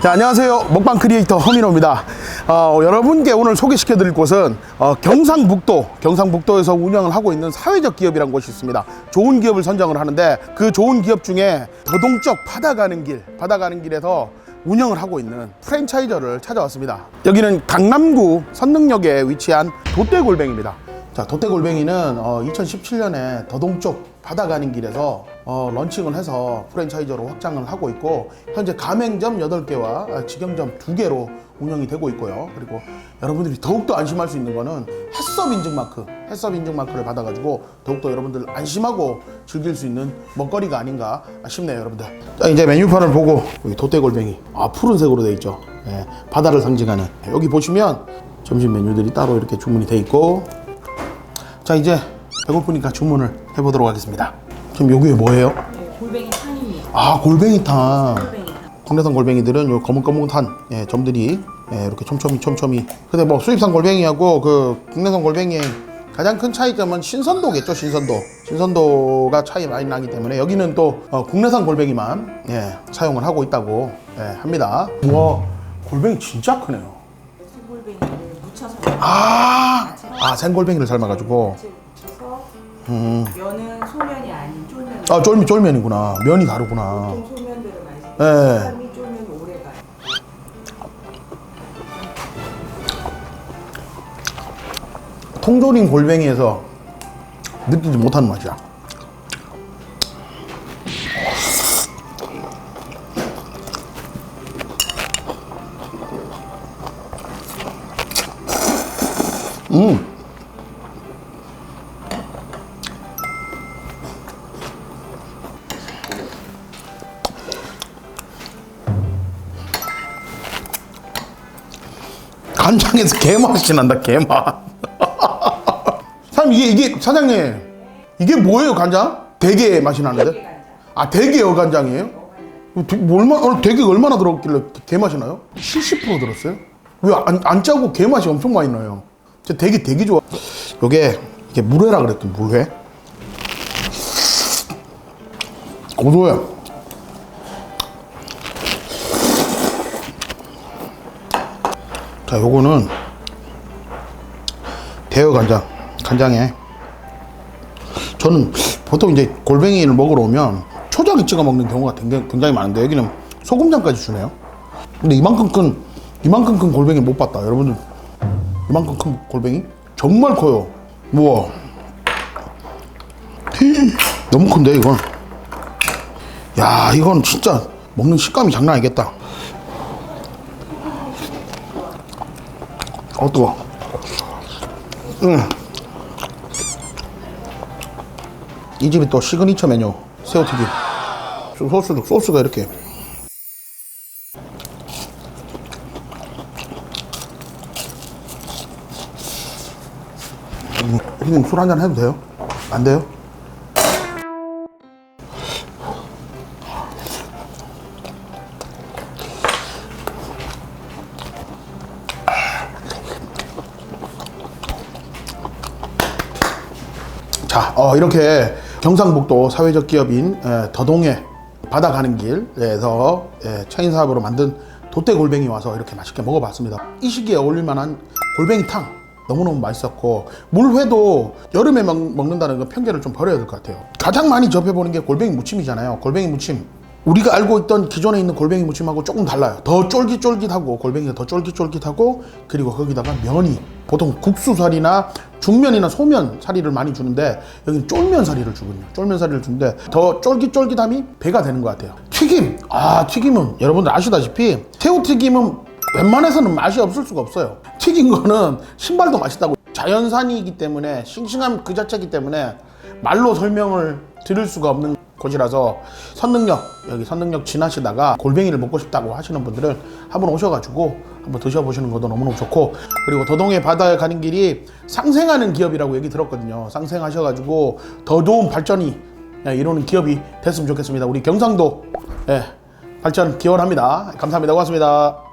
자, 안녕하세요. 먹방 크리에이터 허민호입니다. 어, 여러분께 오늘 소개시켜 드릴 곳은 어, 경상북도, 경상북도에서 운영을 하고 있는 사회적 기업이라는 곳이 있습니다. 좋은 기업을 선정을 하는데 그 좋은 기업 중에 더동쪽 바다 가는 길, 바다 가는 길에서 운영을 하고 있는 프랜차이저를 찾아왔습니다. 여기는 강남구 선릉역에 위치한 롯데골뱅입니다. 자, 롯데골뱅이는 어, 2017년에 더동쪽 바다 가는 길에서 어, 런칭을 해서 프랜차이저로 확장을 하고 있고 현재 가맹점 8개와 직영점 2개로 운영이 되고 있고요. 그리고 여러분들이 더욱더 안심할 수 있는 거는 햇섭 인증 마크, 햇섭 인증 마크를 받아가지고 더욱더 여러분들 안심하고 즐길 수 있는 먹거리가 아닌가 싶네요, 여러분들. 자, 이제 메뉴판을 보고 여기 돛대골뱅이 아 푸른색으로 되어 있죠. 예, 바다를 상징하는 여기 보시면 점심 메뉴들이 따로 이렇게 주문이 돼 있고 자 이제 배고프니까 주문을 해보도록 하겠습니다. 지금 여기 뭐예요? 네, 골뱅이 탕입니다. 아 골뱅이탕. 골뱅이 탕. 국내산 골뱅이들은 요 거뭇거뭇한 예, 점들이 예, 이렇게 촘촘히 촘촘히. 근데 뭐 수입산 골뱅이하고 그 국내산 골뱅이의 가장 큰 차이점은 신선도겠죠 신선도. 신선도가 차이 많이 나기 때문에 여기는 또 어, 국내산 골뱅이만 예, 사용을 하고 있다고 예, 합니다. 우와 골뱅이 진짜 크네요. 생골뱅이를 묻혀서 아, 아 생골뱅이를 삶아가지고. 묻혀서 면은 소면이 쫄면. 아 쫄면 쫄면이구나. 면이 다르구나. 보통 소면들은 많이 쓰는데 네. 사람이 쫄면 오래 가요. 통조림 골뱅이에서 느끼지 못하는 맛이야. 음. 간장에서 개맛이 난다 개맛. 사장님 이게 이게 사장님 이게 뭐예요 간장? 대게 맛이 나는데? 간장. 아 대게 어간장이에요? 뭐 얼마 대게 얼마나 들어갔길래 게 맛이 나요? 70% 들었어요? 왜 안 안 짜고 게 맛이 엄청 많이 나요? 저 되게 되게 좋아. 요게 이게 물회라 그랬던 물회. 고소해. 자, 요거는 대여 간장, 간장에 저는 보통 이제 골뱅이를 먹으러 오면 초장에 찍어 먹는 경우가 굉장히, 굉장히 많은데 여기는 소금장까지 주네요. 근데 이만큼 큰 이만큼 큰 골뱅이 못 봤다, 여러분들. 이만큼 큰 골뱅이 정말 커요. 우와, 히, 너무 큰데 이건. 야, 이건 진짜 먹는 식감이 장난 아니겠다. 어 뜨거. 응. 이 집이 또 시그니처 메뉴 새우튀김. 소- 소스도 소스가 이렇게. 음, 형님 술 한잔 해도 돼요? 안 돼요? 자, 어, 이렇게 경상북도 사회적 기업인 에, 더동에 바다 가는 길에서 에, 체인 사업으로 만든 돛대 골뱅이 와서 이렇게 맛있게 먹어봤습니다. 이 시기에 어울릴 만한 골뱅이탕 너무너무 맛있었고 물회도 여름에 먹, 먹는다는 그 편견을 좀 버려야 될 것 같아요. 가장 많이 접해보는 게 골뱅이 무침이잖아요. 골뱅이 무침. 우리가 알고 있던 기존에 있는 골뱅이 무침하고 조금 달라요. 더 쫄깃쫄깃하고 골뱅이가 더 쫄깃쫄깃하고 그리고 거기다가 면이 보통 국수살이나 중면이나 소면 사리를 많이 주는데 여기는 쫄면 사리를 주거든요. 쫄면 사리를 주는데 더 쫄깃쫄깃함이 배가 되는 것 같아요. 튀김. 아 튀김은 여러분들 아시다시피 새우 튀김은 웬만해서는 맛이 없을 수가 없어요. 튀긴 거는 신발도 맛있다고 자연산이기 때문에 싱싱함 그 자체이기 때문에 말로 설명을 드릴 수가 없는 곳이라서 선릉역 여기 선릉역 지나시다가 골뱅이를 먹고 싶다고 하시는 분들은 한번 오셔가지고 한번 드셔보시는 것도 너무너무 좋고 그리고 도동의 바다에 가는 길이 상생하는 기업이라고 얘기 들었거든요. 상생하셔가지고 더 좋은 발전이 예, 이루는 기업이 됐으면 좋겠습니다. 우리 경상도 예, 발전 기원합니다. 감사합니다. 고맙습니다